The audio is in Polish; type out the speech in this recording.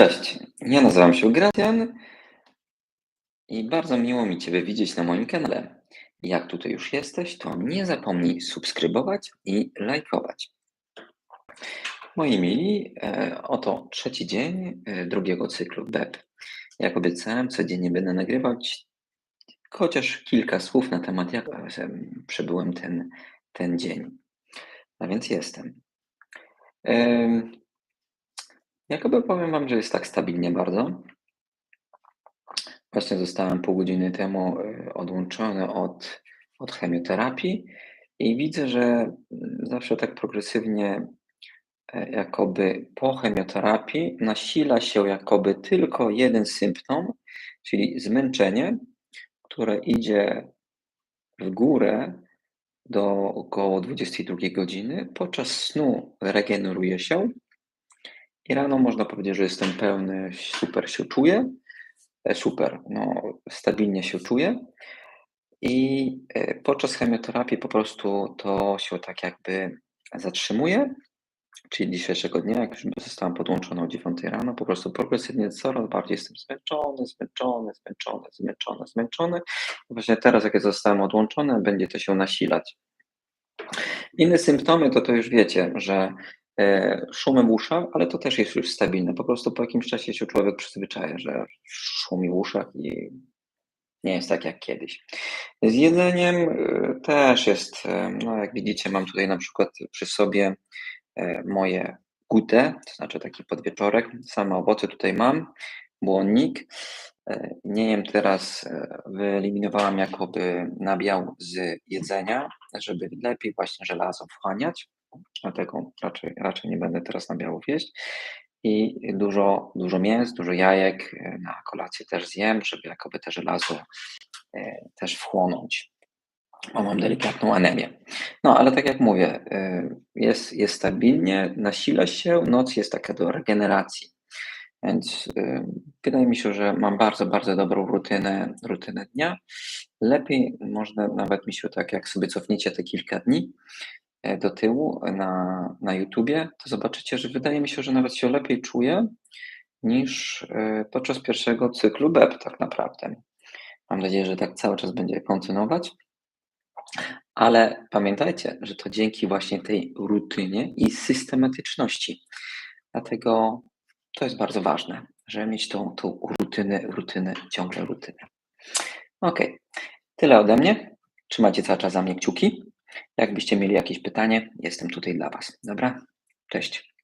Cześć, ja nazywam się Gracjan i bardzo miło mi Ciebie widzieć na moim kanale. Jak tutaj już jesteś, to nie zapomnij subskrybować i lajkować. Moi mili, e, oto trzeci dzień e, drugiego cyklu BEP. Jak obiecałem, codziennie będę nagrywać chociaż kilka słów na temat, jak przebyłem ten, ten dzień. A więc jestem. Jakoby powiem Wam, że jest tak stabilnie bardzo. Właśnie zostałem pół godziny temu y, odłączony od, od chemioterapii i widzę, że mm, zawsze tak progresywnie e, jakoby po chemioterapii nasila się jakoby tylko jeden symptom, czyli zmęczenie, które idzie w górę do około 22 godziny. Podczas snu regeneruje się i rano można powiedzieć, że jestem pełny, super się czuję, e, super, no, stabilnie się czuję. I e, podczas chemioterapii po prostu to się tak jakby zatrzymuje, czyli dzisiejszego dnia, jak już zostałem podłączony o 9 rano, po prostu progresywnie coraz bardziej jestem zmęczony, zmęczony, zmęczony, zmęczony, zmęczony. Właśnie teraz, jak zostałem odłączony, będzie to się nasilać. Inne symptomy to to już wiecie, że szumem w uszach, ale to też jest już stabilne. Po prostu po jakimś czasie się człowiek przyzwyczaja, że szumi w uszach i nie jest tak jak kiedyś. Z jedzeniem e, też jest, e, no jak widzicie, mam tutaj na przykład przy sobie moje gute, to znaczy taki podwieczorek. Same owoce tutaj mam, błonnik. Nie jem teraz, wyeliminowałam jakoby nabiał z jedzenia, żeby lepiej właśnie żelazo wchłaniać. Dlatego raczej, raczej nie będę teraz na biało jeść. I dużo, dużo mięs, dużo jajek e, na kolację też zjem, żeby jakoby te żelazo e, też wchłonąć. Bo mam delikatną anemię. No, ale tak jak mówię, e, jest, jest stabilnie, nasila się, noc jest taka do regeneracji. Więc wydaje mi się, że mam bardzo, bardzo dobrą rutynę, rutynę dnia. Lepiej można nawet mi się tak, jak sobie cofniecie te kilka dni, do tyłu na, na YouTubie, to zobaczycie, że wydaje mi się, że nawet się lepiej czuję niż e, podczas pierwszego cyklu BEP tak naprawdę. Mam nadzieję, że tak cały czas będzie kontynuować. Ale pamiętajcie, że to dzięki właśnie tej rutynie i systematyczności. Dlatego to jest bardzo ważne, żeby mieć tą, tą rutynę, rutynę, ciągle rutynę. Ok, tyle ode mnie. Trzymajcie cały czas za mnie kciuki. Jakbyście mieli jakieś pytanie, jestem tutaj dla Was. Dobra? Cześć.